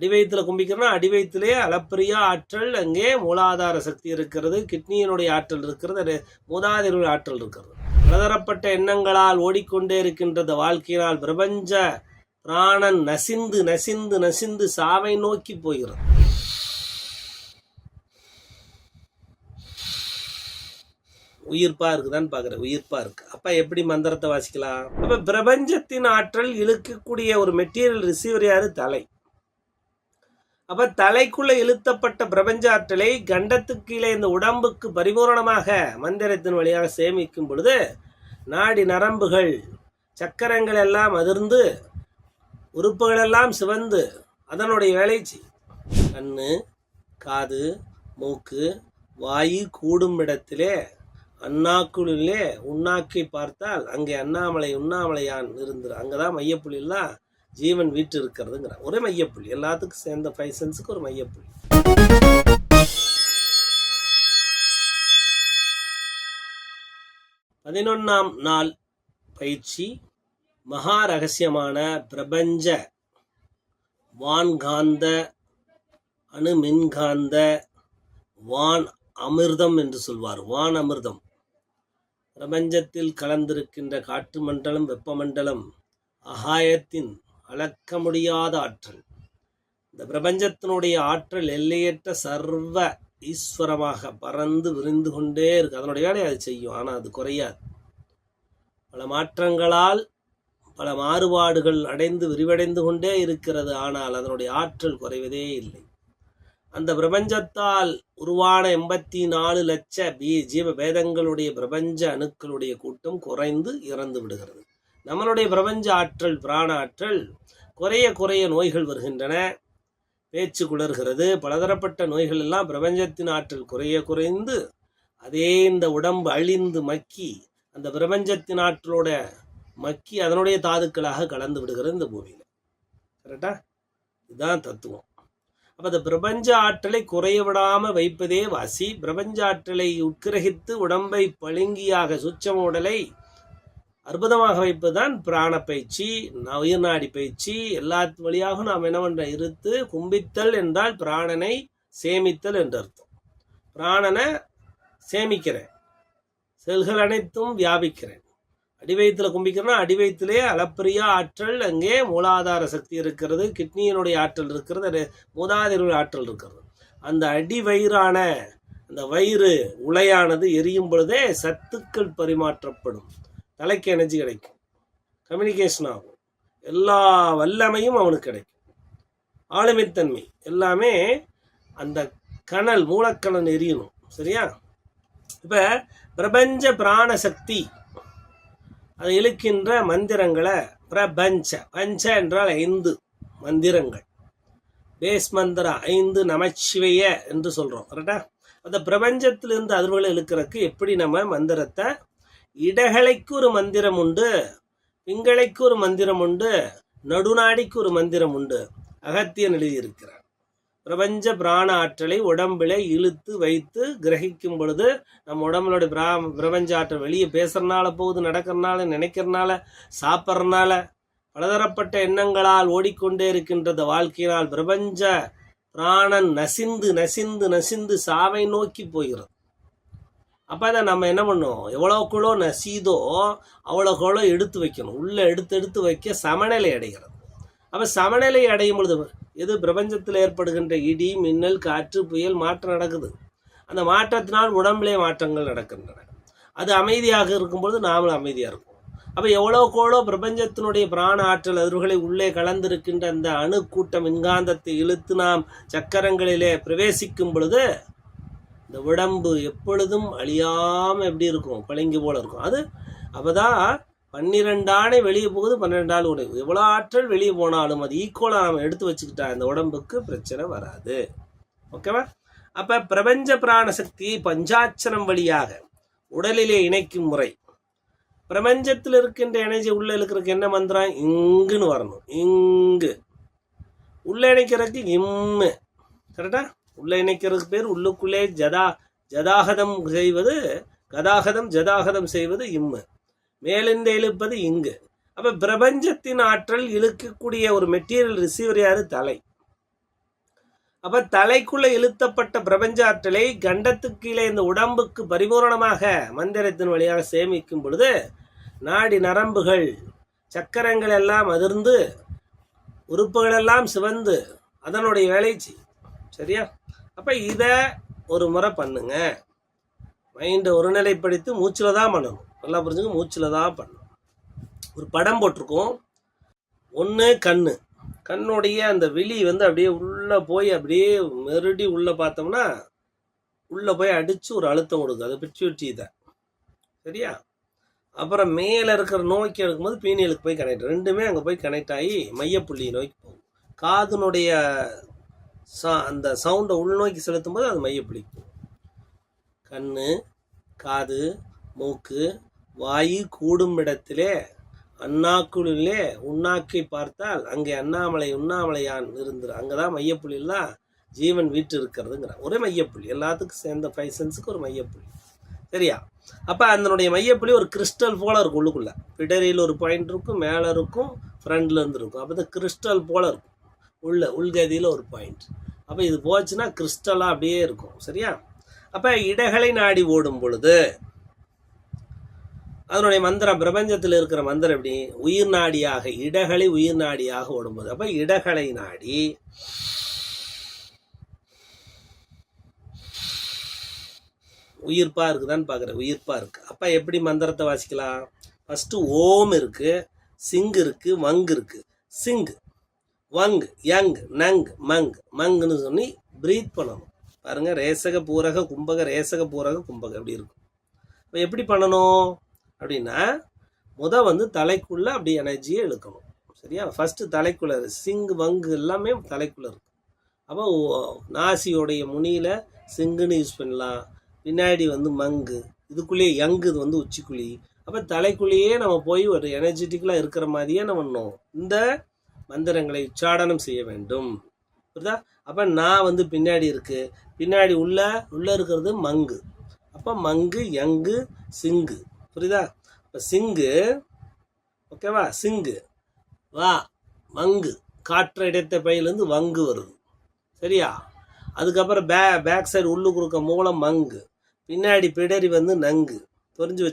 அடிவயத்தில் கும்பிக்கிறோம்னா அடிவயத்திலே அளப்பரிய ஆற்றல் அங்கே மூலாதார சக்தி இருக்கிறது கிட்னியினுடைய ஆற்றல் இருக்கிறது மூதாதையனுடைய ஆற்றல் இருக்கிறது. பலதரப்பட்ட எண்ணங்களால் ஓடிக்கொண்டே இருக்கின்றது வாழ்க்கையினால் பிரபஞ்ச பிராணன் நசிந்து நசிந்து நசிந்து சாவை நோக்கி போகிறது. உயிர்ப்பா இருக்குதான்னு பார்க்குறேன். உயிர்ப்பா இருக்கு. அப்ப எப்படி மந்திரத்தை வாசிக்கலாம்? அப்ப பிரபஞ்சத்தின் ஆற்றல் இழுக்கக்கூடிய ஒரு மெட்டீரியல் ரிசீவர் யாரு? தலை. அப்ப தலைக்குள்ள இழுத்தப்பட்ட பிரபஞ்ச ஆற்றலை கண்டத்துக்கு கீழே இந்த உடம்புக்கு பரிபூரணமாக மந்திரத்தின் வழியாக சேமிக்கும் பொழுது நாடி நரம்புகள் சக்கரங்கள் எல்லாம் அதிர்ந்து உறுப்புகளெல்லாம் சிவந்து அதனுடைய வேலை கண்ணு காது மூக்கு வாயு கூடும் இடத்திலே அண்ணாக்குளிலே உண்ணாக்கை பார்த்தால் அங்கே அண்ணாமலை உண்ணாமலையான் இருந்து அங்கதான் மையப்புள்ளிலாம் ஜீவன் வீட்டு இருக்கிறதுங்கிற ஒரே மையப்புள்ளி. எல்லாத்துக்கும் சேர்ந்த ஃபைவ் சென்ஸுக்கு ஒரு மையப்புள்ளி. பதினொன்னாம் நாள் பயிற்சி. மகா ரகசியமான பிரபஞ்ச வான்காந்த அணு மின்காந்த வான் அமிர்தம் என்று சொல்வார். வான் அமிர்தம். பிரபஞ்சத்தில் கலந்திருக்கின்ற காற்று மண்டலம் வெப்பமண்டலம் அகாயத்தின் அளக்க முடியாத ஆற்றல். இந்த பிரபஞ்சத்தினுடைய ஆற்றல் எல்லையற்ற சர்வ ஈஸ்வரமாக பறந்து விரிந்து கொண்டே இருக்கு. அதனுடைய வேலையை அது செய்யும். ஆனால் அது குறையாது. பல மாற்றங்களால் பல மாறுபாடுகள் அடைந்து விரிவடைந்து கொண்டே இருக்கிறது. ஆனால் அதனுடைய ஆற்றல் குறைவதே இல்லை. அந்த பிரபஞ்சத்தால் உருவான எண்பத்தி நாலு லட்ச பீ ஜீவ பேதங்களுடைய பிரபஞ்ச அணுக்களுடைய கூட்டம் குறைந்து இறந்து விடுகிறது. நம்மளுடைய பிரபஞ்ச ஆற்றல் பிராண ஆற்றல் குறைய குறைய நோய்கள் வருகின்றன. பேச்சு குளர்கிறது பலதரப்பட்ட நோய்கள் எல்லாம் பிரபஞ்சத்தின் ஆற்றல் குறைய குறைந்து அதே இந்த உடம்பு அழிந்து மக்கி அந்த பிரபஞ்சத்தின் ஆற்றலோட மக்கி அதனுடைய தாதுக்களாக கலந்து விடுகிறது இந்த பூமியில். கரெக்டா இதுதான் தத்துவம். அப்போ அந்த பிரபஞ்ச ஆற்றலை குறைய விடாமல் வைப்பதே வாசி. பிரபஞ்ச ஆற்றலை உட்கிரகித்து உடம்பை பழுங்கியாக சுச்சம் உடலை அற்புதமாக வைப்பதுதான் பிராண பயிற்சி உயிர்நாடி பயிற்சி. எல்லா வழியாகவும் நாம் என்ன பண்ற இருத்து கும்பித்தல் என்றால் பிராணனை சேமித்தல் என்று அர்த்தம். பிராணனை சேமிக்கிறேன். செல்கள் அனைத்தும் வியாபிக்கிறேன். அடிவயத்தில் கும்பிக்கிறேன்னா அடிவயத்திலே அளப்பரிய ஆற்றல் அங்கே மூலாதார சக்தி இருக்கிறது கிட்னியினுடைய ஆற்றல் இருக்கிறது அது ஆற்றல் இருக்கிறது. அந்த அடி வயிறான அந்த வயிறு உலையானது எரியும் பொழுதே சத்துக்கள் பரிமாற்றப்படும். தலைக்கு எனர்ஜி கிடைக்கும். கம்யூனிகேஷன் ஆகும். எல்லா வல்லமையும் அவனுக்கு கிடைக்கும். ஆளுமைத்தன்மை எல்லாமே அந்த கணல் மூலக்கணல் எரியணும். சரியா? இப்போ பிரபஞ்ச பிராண சக்தி. அதை இழுக்கின்ற மந்திரங்களை பிரபஞ்ச. பஞ்ச என்றால் ஐந்து மந்திரங்கள். பேஸ் மந்திரா ஐந்து நமச்சிவைய என்று சொல்கிறோம் கரெக்டா அந்த பிரபஞ்சத்திலிருந்து அதிர்வுகளை இழுக்கிறதுக்கு எப்படி நம்ம மந்திரத்தை இடகலைக்கு ஒரு மந்திரம் உண்டு பிங்களைக்கு ஒரு மந்திரம் உண்டு நடுநாடிக்கு ஒரு மந்திரம் உண்டு. அகத்தியன் எழுதியிருக்கிறார். பிரபஞ்ச பிராண ஆற்றலை உடம்பில் இழுத்து வைத்து கிரகிக்கும் பொழுது நம்ம உடம்புலோட பிரா பிரபஞ்ச ஆற்றல் வெளியே பேசுறதுனால போகுது நடக்கிறனால நினைக்கிறனால சாப்பிட்றனால பலதரப்பட்ட எண்ணங்களால் ஓடிக்கொண்டே இருக்கின்றது வாழ்க்கையினால் பிரபஞ்ச பிராணன் நசிந்து நசிந்து நசிந்து சாவை நோக்கி போகிறது. அப்போ அதை நம்ம என்ன பண்ணுவோம்? எவ்வளோக்குள்ளோ நசீதோ அவ்வளோக்குள்ளோ எடுத்து வைக்கணும். உள்ளே எடுத்து எடுத்து வைக்க சமநிலை அடைகிறது. அப்போ சமநிலை அடையும் பொழுது எது? பிரபஞ்சத்தில் ஏற்படுகின்ற இடி மின்னல் காற்று புயல் மாற்றம் நடக்குது. அந்த மாற்றத்தினால் உடம்பிலே மாற்றங்கள் நடக்கின்றன. அது அமைதியாக இருக்கும்பொழுது நாமளும் அமைதியாக இருக்கும் அப்போ எவ்வளோக்கோளோ பிரபஞ்சத்தினுடைய பிராண ஆற்றல் அதிர்வுகளை உள்ளே கலந்திருக்கின்ற அந்த அணுக்கூட்ட மின்காந்தத்தை இழுத்து நாம் சக்கரங்களிலே பிரவேசிக்கும் பொழுது இந்த உடம்பு எப்பொழுதும் அழியாமல் எப்படி இருக்கும்? பளிங்கு போல இருக்கும். அது அப்பதான் பன்னிரெண்டு ஆணை வெளியே போகுது பன்னிரெண்டு ஆள் உடைவு எவ்வளோ ஆற்றல் வெளியே போனாலும் அது ஈக்குவலாக நம்ம எடுத்து வச்சுக்கிட்டா இந்த உடம்புக்கு பிரச்சனை வராது. ஓகேவா அப்போ பிரபஞ்ச பிராண சக்தியை பஞ்சாட்சரம் வழியாக உடலிலே இணைக்கும் முறை. பிரபஞ்சத்தில் இருக்கின்ற எனர்ஜி உள்ளே இருக்கிறதுக்கு என்ன மந்திரம்? இங்குன்னு வரணும். இங்கு. உள்ளே இணைக்கிறதுக்கு இம்மு. கரெக்டா உள்ள இணைக்கிறதுக்கு பேர் உள்ளுக்குள்ளே ஜதா ஜதாகதம் செய்வது கதாகதம் ஜதாகதம் செய்வது இம்மு. மேலிருந்து இழுப்பது இங்கு. அப்ப பிரபஞ்சத்தின் ஆற்றல் இழுக்கக்கூடிய ஒரு மெட்டீரியல் ரிசீவர் யாரு? தலை. அப்ப தலைக்குள்ள இழுத்தப்பட்ட பிரபஞ்ச ஆற்றலை கண்டத்துக்கு கீழே இந்த உடம்புக்கு பரிபூரணமாக மந்திரத்தின் வழியாக சேமிக்கும் பொழுது நாடி நரம்புகள் சக்கரங்கள் எல்லாம் அதிர்ந்து உறுப்புகளெல்லாம் சிவந்து அதனுடைய வேலை சரியா? அப்போ இதை ஒரு முறை பண்ணுங்க. மைண்டை ஒருநிலைப்படுத்தி மூச்சில் தான் பண்ணணும். நல்லா புரிஞ்சுங்க மூச்சில் தான் பண்ணணும். ஒரு படம் போட்டிருக்கோம். ஒன்று கண் கண்ணுடைய அந்த விழி வந்து அப்படியே உள்ளே போய் அப்படியே மெருடி உள்ளே பார்த்தோம்னா உள்ளே போய் அடித்து ஒரு அழுத்தம் கொடுக்கும். அது பிச்சுவிட்டி இதை. சரியா? அப்புறம் மேலே இருக்கிற நோக்கி எடுக்கும்போது பீனியலுக்கு போய் கனெக்ட் ரெண்டுமே அங்கே போய் கனெக்ட் ஆகி மையப்புள்ளி நோக்கி போகும். காதுனுடைய ச- அந்த சவுண்டை உள்நோக்கி செலுத்தும் போது அது மையப்பிடிக்கும் கண் காது மூக்கு வாயு கூடும் இடத்திலே அண்ணாக்குளிலே உண்ணாக்கை பார்த்தால் அங்கே அண்ணாமலை உண்ணாமலையான் இருந்துரு அங்கதான் மையப்புள்ளிலாம் ஜீவன் வீட்டு இருக்கிறதுங்கிற ஒரே மையப்புள்ளி. எல்லாத்துக்கும் சேர்ந்த ஃபைவ் சென்ஸுக்கு ஒரு மையப்புள்ளி. சரியா? அப்போ அதனுடைய மையப்புள்ளி ஒரு கிறிஸ்டல் போல இருக்கும் உள்ளுக்குள்ளே. பிடரியில் ஒரு பாயிண்ட் இருக்கும் மேலே இருக்கும் ஃப்ரண்ட்லேருந்து இருக்கும். அப்போ கிறிஸ்டல் போல இருக்கும். உள்ள உள்கதியில் ஒரு பாயிண்ட் அப்போ இது போச்சுன்னா கிறிஸ்டலாக அப்படியே இருக்கும். சரியா? அப்போ இடகளை நாடி ஓடும் பொழுது அதனுடைய மந்திரம் பிரபஞ்சத்தில் இருக்கிற மந்திரம் எப்படி? உயிர் நாடியாக இடகளை உயிர் நாடியாக ஓடும்போது. அப்போ இடகளை நாடி உயிர்ப்பாக இருக்குதான்னு பார்க்குறேன் உயிர்ப்பாக இருக்குது அப்போ எப்படி மந்திரத்தை வாசிக்கலாம்? ஃபஸ்ட்டு ஓம் இருக்குது சிங் இருக்குது மங்கு இருக்குது சிங். வங் யங் நங் மங் மங்னு சொல்லி ப்ரீத் பண்ணணும். பாருங்கள் ரேசக பூரக கும்பக ரேசக பூரக கும்பக எப்படி இருக்கும். இப்போ எப்படி பண்ணணும்? அப்படின்னா முத வந்து தலைக்குள்ளே அப்படி எனர்ஜியை இழுக்கணும். சரியா? ஃபஸ்ட்டு தலைக்குள்ள சிங் வங்கு எல்லாமே தலைக்குள்ளே இருக்கும். அப்போ நாசியோடைய முனியில் சிங்குன்னு யூஸ் பண்ணலாம். பின்னாடி வந்து மங்கு இதுக்குள்ளேயே யங்கு இது வந்து உச்சிக்குழி. அப்போ தலைக்குள்ளேயே நம்ம போய் ஒரு எனர்ஜெட்டிக்கலாக இருக்கிற மாதிரியே நம்ம பண்ணணும். இந்த மந்திரங்களை உச்சாடனம் செய்ய வேண்டும். புரியுதா அப்போ நான் வந்து பின்னாடி இருக்கு. பின்னாடி உள்ள உள்ள இருக்கிறது மங்கு. அப்போ மங்கு யங்கு சிங்கு. புரியுதா இப்போ சிங்கு ஓகேவா சிங்கு. வா மங்கு. காற்ற இடைத்த பையிலேருந்து வங்கு வருது. சரியா? அதுக்கப்புறம் பே பேக் சைடு உள்ளுக்கு இருக்க மூலம் மங்கு. பின்னாடி பிடரி வந்து நங்கு. புரிஞ்சு